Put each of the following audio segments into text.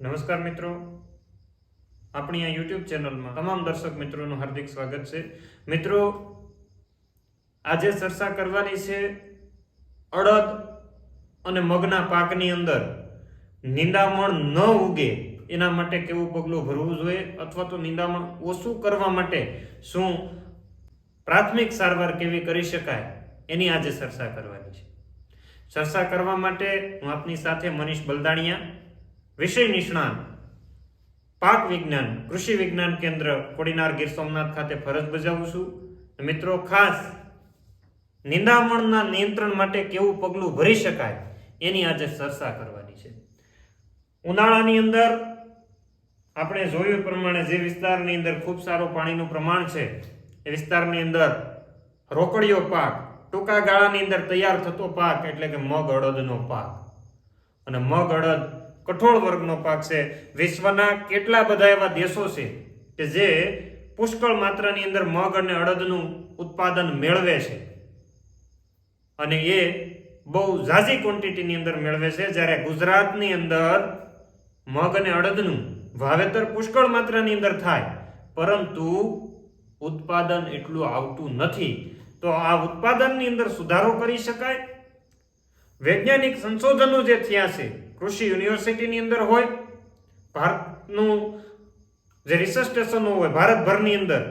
નમસ્કાર મિત્રો. આપણી આ યુટ્યુબ ચેનલમાં તમામ દર્શક મિત્રોનું હાર્દિક સ્વાગત છે. મિત્રો, આજે ચર્ચા કરવાની છે અડદ અને મગના પાકની અંદર નિંદામણ ન ઉગે એના માટે કેવું પગલું ભરવું જોઈએ અથવા તો નિંદામણ ઓછું કરવા માટે શું પ્રાથમિક સારવાર કેવી કરી શકાય એની આજે ચર્ચા કરવાની છે. ચર્ચા કરવા માટે હું આપની સાથે મનીષ બલદાણિયા વિષય નિષ્ણાત, પાક વિજ્ઞાન, કૃષિ વિજ્ઞાન કેન્દ્ર, કોડીનાર ગીર સોમનાથ ખાતે ફરજ બજાવું છું. મિત્રો, ખાસ નિંદામણના નિયંત્રણ માટે કેવું પગલું ભરી શકાય એની આજે ચર્ચા કરવાની છે. ઉનાળાની અંદર આપણે જોયું પ્રમાણે જે વિસ્તારની અંદર ખૂબ સારું પાણીનું પ્રમાણ છે, એ વિસ્તારની અંદર રોકડીયો પાક, ટૂંકા ગાળાની અંદર તૈયાર થતો પાક એટલે કે મગ અડદનો પાક. અને મગ અડદ કઠોળ વર્ગનો પાક છે. વિશ્વના કેટલા બધા એવા દેશો છે કે જે પુષ્કળ માત્રાની અંદર મગ અને અડદનું ઉત્પાદન મેળવે છે? અને એ બહુ ઝાઝી ક્વોન્ટિટીની અંદર મેળવે છે. જ્યારે ગુજરાતની અંદર મગ અને અડદનું વાવેતર પુષ્કળ માત્રાની અંદર થાય, પરંતુ ઉત્પાદન એટલું આવતું નથી. તો આ ઉત્પાદનની અંદર સુધારો કરી શકાય? વૈજ્ઞાનિક સંશોધનો જે થયા છે કૃષિ યુનિવર્સિટીની અંદર હોય, ભારતનું જે રિસર્ચ સ્ટેશનો હોય, ભારતભરની અંદર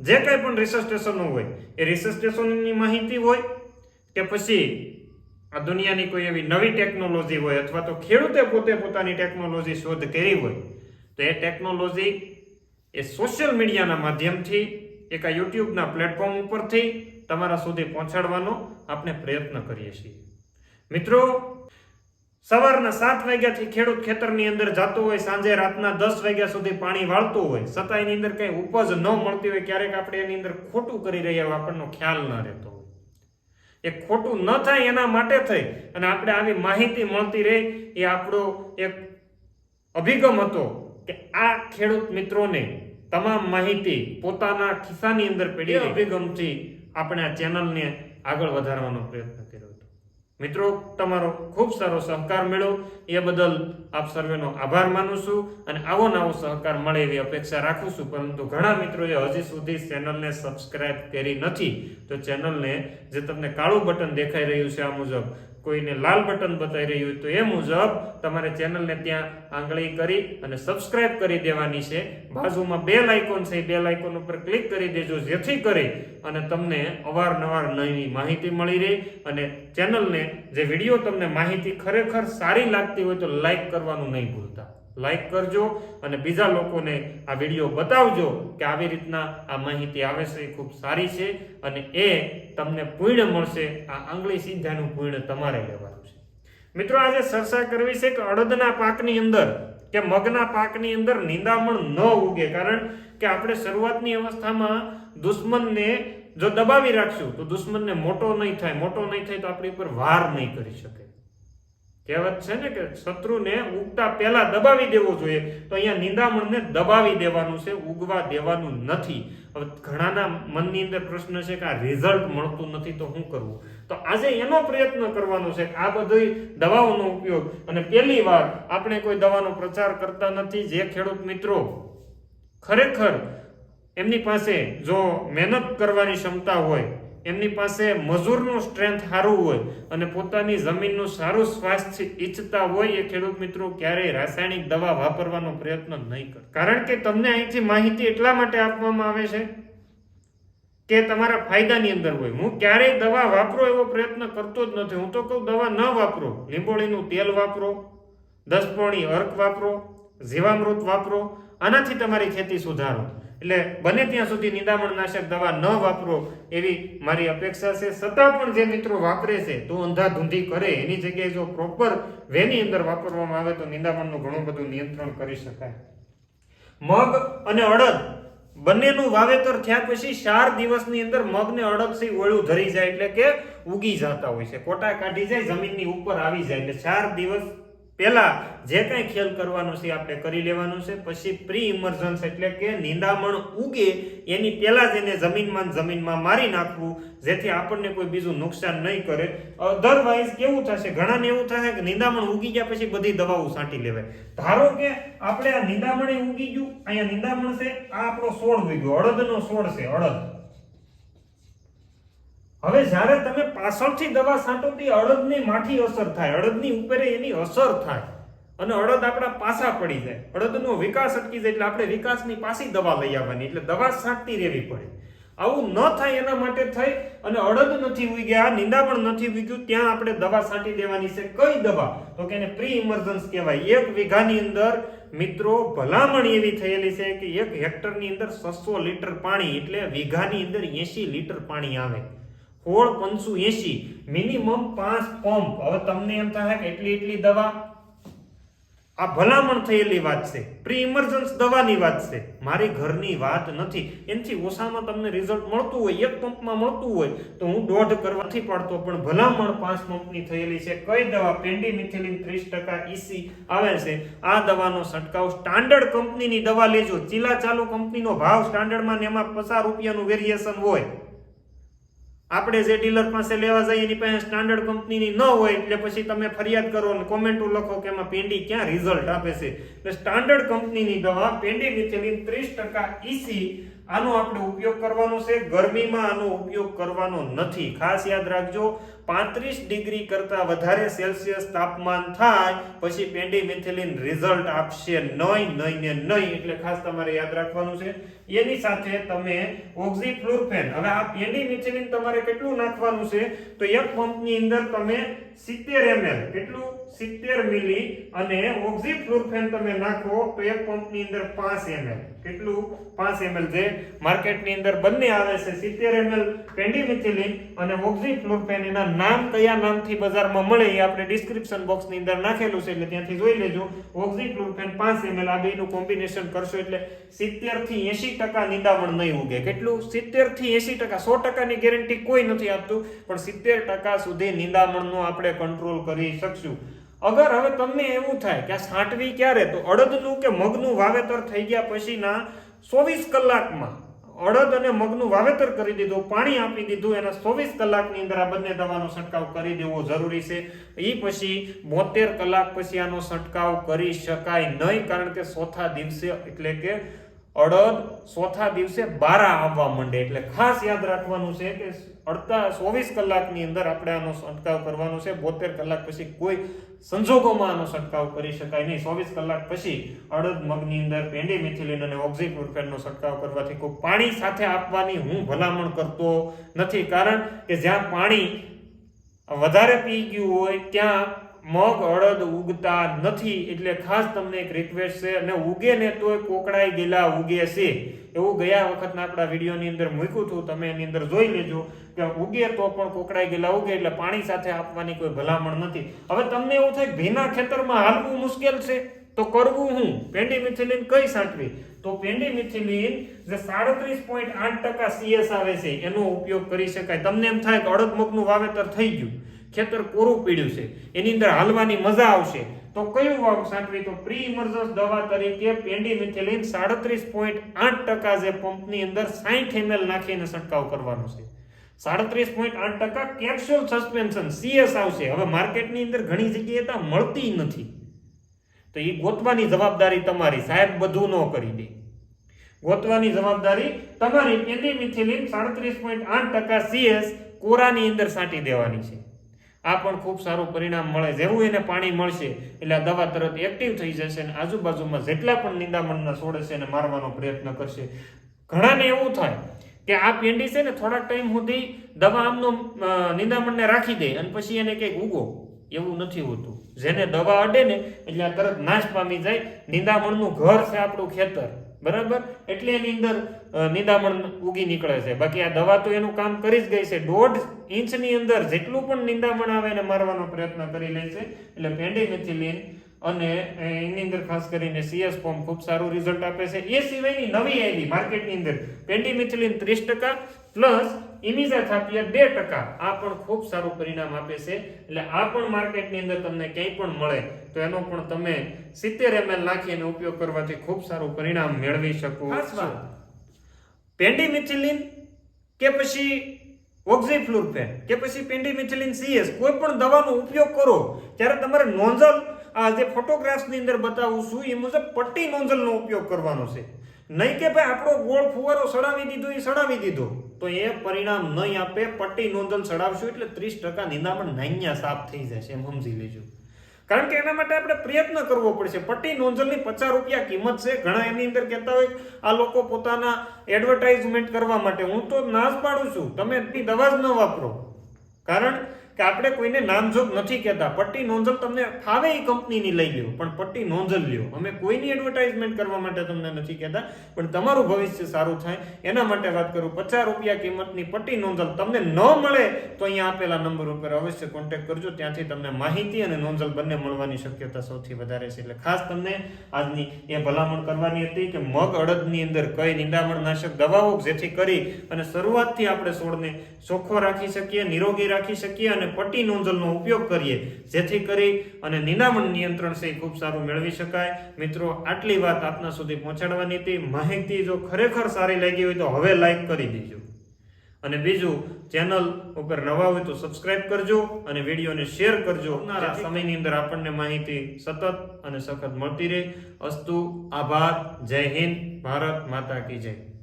જે કંઈ પણ રિસર્ચ સ્ટેશનો હોય, એ રિસર્ચ સ્ટેશનની માહિતી હોય કે પછી આ દુનિયાની કોઈ એવી નવી ટેકનોલોજી હોય અથવા તો ખેડૂતે પોતે પોતાની ટેકનોલોજી શોધ કરી હોય, તો એ ટેકનોલોજી એ સોશિયલ મીડિયાના માધ્યમથી, એક આ યુટ્યુબના પ્લેટફોર્મ ઉપરથી તમારા સુધી પહોંચાડવાનો આપણે પ્રયત્ન કરીએ છીએ. મિત્રો સવારના સાત વાગ્યાથી ખેડૂત ખેતરની અંદર જતો હોય, સાંજે રાતના દસ વાગ્યા સુધી પાણી વાળતું હોય, છતાં એની અંદર કઈ ઉપજ ન મળતી હોય, ક્યારેક આપણે એની અંદર ખોટું કરી રહ્યા હોય, આપણનો ખ્યાલ ન રહેતો હોય. એ ખોટું ન થાય એના માટે થઈ અને આપણે આવી માહિતી મળતી રહે, એ આપણો એક અભિગમ હતો કે આ ખેડૂત મિત્રોને તમામ માહિતી પોતાના ખિસ્સાની અંદર પેઢી અભિગમથી આપણે આ ચેનલને આગળ વધારવાનો પ્રયત્ન કર્યો મિત્રો, તમારો ખૂબ સારો સહકાર મળ્યો. એ બદલ આપ સર્વેનો આભાર માનું છું અને આવો નવો સહકાર મળે એવી અપેક્ષા રાખું છું. પરંતુ ઘણા મિત્રોએ હજી સુધી ચેનલને સબસ્ક્રાઇબ કરી નથી. તો ચેનલને જે તમને કાળું બટન દેખાઈ રહ્યું છે, આ મુજબ કોઈને લાલ બટન બતાવી રહ્યું હોય તો એ મુજબ તમારે ચેનલને ત્યાં આંગળી કરી અને સબસ્ક્રાઇબ કરી દેવાની છે. બાજુમાં બે લાઇકોન છે. બે લાઇકોન ઉપર ક્લિક કરી દેજો, જેથી કરી અને તમને અવારનવાર નવી માહિતી મળી રહે અને ચેનલને જે વીડિયો તમને માહિતી ખરેખર સારી લાગતી હોય તો લાઈક કરવાનું નહીં ભૂલતા. લાઈક કરજો અને બીજા લોકોને આ વીડિયો બતાવજો કે આવી રીતના આ માહિતી આવે છે એ ખૂબ સારી છે અને એ તમને પૂર્ણ મળશે, આ આંગળી સીધાનું પૂર્ણ તમારે લેવાનું છે. મિત્રો, આજે ચર્ચા કરવી છે કે અડદના પાકની અંદર કે મગના પાકની અંદર નિંદામણ ન ઉગે, કારણ કે આપણે શરૂઆતની અવસ્થામાં દુશ્મનને જો દબાવી રાખશું, તો દુશ્મનને મોટો નહીં થાય, મોટો નહીં થાય તો આપણી ઉપર વાર નહીં કરી શકે. કહેવત છે ને કે શત્રુને ઉગતા પહેલા દબાવી દેવો જોઈએ. તો અહીંયા નિંદામણને દબાવી દેવાનું છે, ઉગવા દેવાનું નથી. હવે ઘણાના મનની અંદર પ્રશ્ન છે કે આ રિઝલ્ટ મળતું નથી, તો શું કરવું? તો આજે એનો પ્રયત્ન કરવાનો છે આ બધી દવાઓનો ઉપયોગ. અને પહેલી વાર આપણે કોઈ દવાનો પ્રચાર કરતા નથી, જે ખેડૂત મિત્રો ખરેખર એમની પાસે જો મહેનત કરવાની ક્ષમતા હોય એમની પાસે મજૂરનું સ્ટ્રેન્થ સારું હોય અને પોતાની જમીનનું સારું સ્વાસ્થ્ય ઈચ્છતા હોય એ ખેડૂત મિત્રો ક્યારેય રાસાયણિક દવા વાપરવાનો પ્રયત્ન નહીં કરે. કારણ કે તમને અહીંથી માહિતી એટલા માટે આપવામાં આવે છે કે તમારા ફાયદાની અંદર હોય. હું ક્યારેય દવા વાપરો એવો પ્રયત્ન કરતો જ નથી. હું તો કહું, દવા ન વાપરો. લીંબોળીનું તેલ વાપરો, દસપોણી અર્ક વાપરો, જીવામૃત વાપરો. આનાથી તમારી ખેતી સુધારો. એટલે બને ત્યાં સુધી નિંદામણ નાશક દવા ન વાપરો એવી મારી અપેક્ષા છે. છતાં પણ જે મિત્રો વાપરે છે, તો અંધાધૂંધી કરે. એની જગ્યાએ જો પ્રોપર વેની અંદર વાપરવામાં આવે, તો નિંદામણનું ઘણું બધું નિયંત્રણ કરી શકાય. મગ અને અડદ, બંનેનું વાવેતર થયા પછી ચાર દિવસની અંદર મગને અડદથી ઓળું ધરી જાય, એટલે કે ઉગી જતા હોય છે. કોટા કાઢી જાય, જમીનની ઉપર આવી જાય. એટલે ચાર દિવસ પહેલા જે કાંઈ ખેલ કરવાનો છે આપણે કરી લેવાનું છે. પછી પ્રી ઇમર્જન્સ એટલે કે નિંદામણ ઉગે એની પહેલા જ એને જમીનમાં જમીનમાં મારી નાખવું, જેથી આપણને કોઈ બીજું નુકસાન નહીં કરે. અધરવાઇઝ કેવું થશે? ઘણાને એવું થશે કે નિંદામણ ઉગી ગયા પછી બધી દવાઓ છાંટી લેવાય. ધારો કે આપણે આ નિંદામણે ઉગી ગયું, અહીંયા નિંદામણ છે, આ આપણો છોડ ઉગ્યો. અડદનો છોડ છે, અડદ. હવે જ્યારે તમે પાછળથી દવા છાંટો તો અડદની માઠી અસર થાય, અડદની ઉપરે એની અસર થાય અને અડદ આપણા પાછા પડી જાય. અડદનો વિકાસ અટકી જાય એટલે આપણે વિકાસની પાછી દવા લઈ આવવાની, એટલે દવા છાંટતી રહેવી પડે. આવું ન થાય એના માટે થઈ અને અડદ નથી ઉઈ ગયા નિંદામણ નથી ઉગ્યું ત્યાં આપણે દવા છાંટી દેવાની છે. કઈ દવા? તો કે એને પ્રી ઇમર્જન્સ કહેવાય. એક વીઘાની અંદર મિત્રો ભલામણ એવી થયેલી છે કે એક હેક્ટરની અંદર છસો લીટર પાણી, એટલે વીઘાની અંદર એસી લીટર પાણી આવે. સોળ પંચુ એસી મિનિમમ પાંચ પંપ હવે તમને એમ થાય કે એટલી એટલી દવા? આ ભલામણ થયેલી વાત છે. પ્રી ઇમરજન્સ દવાની વાત છે. મારી ઘરની વાત નથી. એનાથી ઓછામાં તમને રિઝલ્ટ મળતું હોય, એક પંપમાં મળતું હોય, તો હું દોઢ કરવાથી પડતો, પણ ભલામણ પાંચ પંપની થયેલી છે. કઈ દવા? પેન્ડીમિથિલિન ત્રીસ ટકા ઈસી આવે છે. આ દવાનો છંટકાવ સ્ટાન્ડર્ડ કંપનીની દવા લેજો. ચીલા ચાલુ કંપનીનો ભાવ સ્ટાન્ડર્ડમાં એમાં પચાસ રૂપિયાનું વેરિએશન હોય. આપણે જે ડીલર પાસે લેવા જઈએ એની પાસે સ્ટાન્ડર્ડ કંપનીની ન હોય એટલે પછી તમે ફરિયાદ કરો અને કોમેન્ટો લખો કે એમાં પેન્ડી ક્યાં રિઝલ્ટ આપે છે. એટલે સ્ટાન્ડર્ડ કંપનીની દવા પેન્ડી મિથેલિન ત્રીસ ટકા ઈસી આનો આપણે ઉપયોગ કરવાનો છે. ગરમીમાં આનો ઉપયોગ કરવાનો નથી. ખાસ યાદ રાખજો પાંત્રીસ ડિગ્રી કરતા વધારે સેલ્સિયસ તાપમાન થાય, પછી પેન્ડીમિથિલિન રિઝલ્ટ આપશે નહીં નહીં ને નહીં, એટલે ખાસ તમારે યાદ રાખવાનું છે. એની સાથે તમે ઓક્ઝીફ્લોરફેન, હવે આ પેન્ડીમિથિલિન તમારે કેટલું નાખવાનું છે? તો એક પંપની અંદર તમે સિત્તેર એમએલ, કેટલું? સિત્તેર મિલી અને ઓક્ઝીફ્લોરફેન તમે નાખો તો એક પંપની અંદર પાંચ એમએલ. કેટલું? પાંચ એમએલ જે માર્કેટની અંદર બંને આવે છે, સિત્તેર એમએલ પેન્ડીમિથિલિન અને ઓક્ઝીફ્લોરફેન એના નામ કયા નામથી બજારમાં મળે એ આપણે ડિસ્ક્રિપ્શન બોક્સની અંદર નાખેલું છે એટલે ત્યાંથી જોઈ લેજો. ઓક્ઝીફ્લોરફેન પાંચ એમએલ આ બેનું કોમ્બિનેશન કરશો એટલે સિત્તેરથી એસી ટકા નિંદામણ નહીં ઉગે. કેટલું? સિત્તેરથી એસી ટકા. સો ટકાની ગેરંટી કોઈ નથી આપતું, પણ સિત્તેર ટકા સુધી નિદામણનો આપણે કંટ્રોલ કરી શકશું. અગર હવે તમને એવું થાય કે આ છાંટવી ક્યારે? તો અડદનું કે મગનું વાવેતર થઈ ગયા પછીના ચોવીસ કલાકમાં અડદ અને મગનું વાવેતર કરી દીધું, પાણી આપી દીધું, એના ચોવીસ કલાકની અંદર આ બંને દવાનો છંટકાવ કરી દેવો જરૂરી છે. એ પછી બોતેર કલાક પછી આનો છંટકાવ કરી શકાય નહીં, કારણ કે ચોથા દિવસે એટલે કે અડદ ચોથા દિવસે બારા આવવા માંડે. એટલે ખાસ યાદ રાખવાનું છે કે અડતા ચોવીસ કલાકની અંદર આપણે આનો છંટકાવ કરવાનો છે. બોતેર કલાક પછી કોઈ સંજોગોમાં આનો છંટકાવ કરી શકાય નહીં. ચોવીસ કલાક પછી અડદ મગની અંદર પેન્ડી મિથિલિન અને ઓક્ઝિક્લોરફેનનો છંટકાવ કરવાથી કોઈ પાણી સાથે આપવાની હું ભલામણ કરતો નથી. કારણ કે જ્યાં પાણી વધારે પી ગયું હોય, ત્યાં મગ, અડદ ઉગતા નથી એટલે ખાસ તમને એક રિક્વેસ્ટ છે, અને ઉગે ને તોય કોકડાઈ ગયેલા ઉગે છે. એવું ગયા વખતના આપણા વિડીયોની અંદર મૂક્યું હતું, તમે એની અંદર જોઈ લેજો કે ઉગે તો પણ કોકડાઈ ગયેલા ઉગે એટલે પાણી સાથે આપવાની કોઈ ભલામણ નથી. હવે તમને એવું થાય ભીના ખેતરમાં હાલવું મુશ્કેલ છે? તો કરવું હું? પેન્ડી મિથિલિન કઈ સાંટવી તો પેન્ડી મિથિલિન જે સાડત્રીસ પોઈન્ટ આઠ ટકા સીએસ આવે છે, એનો ઉપયોગ કરી શકાય. તમને એમ થાય કે અડદ મગનું વાવેતર થઈ ગયું. ખેતર કોરું પીડ્યું છે, એની અંદર હાલવાની મજા આવશે. તો કયું વાવ સાંટવી તો પ્રી ઇમર્જન્સ દવા તરીકે પેન્ડીમિથિલિન સાડત્રીસ પોઈન્ટ આઠ ટકા જે પંપની અંદર સાઠ એમએલ નાખીને છંટકાવ કરવાનો છે. સાડત્રીસ પોઈન્ટ આઠ ટકા કેપ્સ્યુલ સસ્પેન્શન, સીએસ આવશે. હવે માર્કેટની અંદર ઘણી જગ્યાએ તો મળતી નથી. તો એ ગોતવાની જવાબદારી તમારી. સાહેબ, બધું ન કરી દે. ગોતવાની જવાબદારી તમારી. પેન્ડીમિથિલિન સાડત્રીસ પોઈન્ટ આઠ ટકા સીએસ કોરાની અંદર છાંટી દેવાની છે. આ પણ ખૂબ સારું પરિણામ મળે. જેવું એને પાણી મળશે, એટલે આ દવા તરત એક્ટિવ થઈ જશે અને આજુબાજુમાં જેટલા પણ નિંદામણના છોડ છે એને મારવાનો પ્રયત્ન કરશે. ઘણાને એવું થાય કે આ પેંડી છે ને થોડાક ટાઈમ સુધી દવા આમનો નિંદામણને રાખી દે અને પછી એને કંઈક ઉગો. એવું નથી હોતું. જેને દવા અડે ને એટલે આ તરત નાશ પામી જાય. નિંદામણનું ઘર છે આપણું ખેતર. બરાબર? એટલે એની અંદર નિંદામણ ઉગી નીકળે છે. બાકી આ દવા તો એનું કામ કરી જ ગઈ છે. દોઢ ઇંચની અંદર જેટલું પણ નિંદામણ આવે એને મારવાનો પ્રયત્ન કરી લે છે. એટલે પેન્ડીમિથિલિન અને એની અંદર ખાસ કરીને સીએસ ફોર્મ ખૂબ સારું રિઝલ્ટ આપે છે. એ સિવાયની નવી આવી માર્કેટની અંદર પેન્ડીમિથિલિન ત્રીસ ટકા પ્લસ ઇમિઝાથાપિયા બે ટકા. આ પણ ખૂબ સારું પરિણામ આપે છે. એટલે આ પણ માર્કેટની અંદર તમને ક્યાંય પણ મળે તો એનો પણ તમે સિત્તેર એમએલ નાખીને ઉપયોગ કરવાથી ખૂબ સારું પરિણામ મેળવી શકો પેન્ડીમિથિલિન કે પછી ઓક્ઝીફ્લુરફેન કે પછી પેન્ડીમિથિલિન સીએસ કોઈ પણ દવાનો ઉપયોગ કરો ત્યારે તમારે નોઝલ આ જે ફોટોગ્રાફ્સની અંદર બતાવું છું એ મુજબ પટ્ટી નોઝલનો ઉપયોગ કરવાનો છે. નહીં કે ભાઈ આપણો ગોળ ફુવારો સડાવી દીધો એ સડાવી દીધો. તો એ પરિણામ નહીં આપે, પટ્ટી નોંધલ સડાવશું એટલે ત્રીસ ટકા નિંદામણ નાન્યા સાફ થઈ જશે, એમ સમજી લેજો. કારણ કે એના માટે આપણે પ્રયત્ન કરવો પડશે. પટ્ટી નોંધલની પચાસ રૂપિયા કિંમત છે. ઘણા એની અંદર કહેતા હોય આ લોકો પોતાના એડવર્ટાઇઝમેન્ટ કરવા માટે. હું તો ના જ પાડું છું. તમે એની દવા જ ન વાપરો. કારણ કે આપણે કોઈને નામજોગ નથી કહેતા. પટ્ટી નોંધલ તમને ફાવે એ કંપનીની લઈ લ્યો, પણ પટ્ટી નોંધલ લ્યો. અમે કોઈની એડવર્ટાઇઝમેન્ટ કરવા માટે તમને નથી કહેતા, પણ તમારું ભવિષ્ય સારું થાય. એના માટે વાત કરું, પચાસ રૂપિયા કિંમતની પટ્ટી નોંધલ તમને ન મળે તો અહીંયા આપેલા નંબર ઉપર અવશ્ય કોન્ટેક્ટ કરજો, ત્યાંથી તમને માહિતી અને નોંધલ બંને મળવાની શક્યતા સૌથી વધારે છે. એટલે ખાસ તમને આજની એ ભલામણ કરવાની હતી કે મગ અડદની અંદર કઈ નિંદામણનાશક દવાઓ જેથી કરી અને શરૂઆતથી આપણે છોડને ચોખ્ખો રાખી શકીએ, નિરોગી રાખી શકીએ અને પટ્ટી નોંધલનો ઉપયોગ કરીએ જેથી કરી અને નિનામણ નિયંત્રણ છે ખૂબ સારું મેળવી શકાય. મિત્રો આટલી વાત આપના સુધી પહોંચાડવાની હતી. માહિતી જો ખરેખર સારી લાગી હોય તો હવે લાઈક કરી દેજો. અને બીજું ચેનલ ઉપર નવા હોય તો સબસ્ક્રાઇબ કરજો અને વિડીયોને શેર કરજો. આવનારા સમયની અંદર આપણને માહિતી સતત અને સખત મળતી રહે. અસ્તુ આભાર. જય હિન્દ. ભારત માતા કી જય.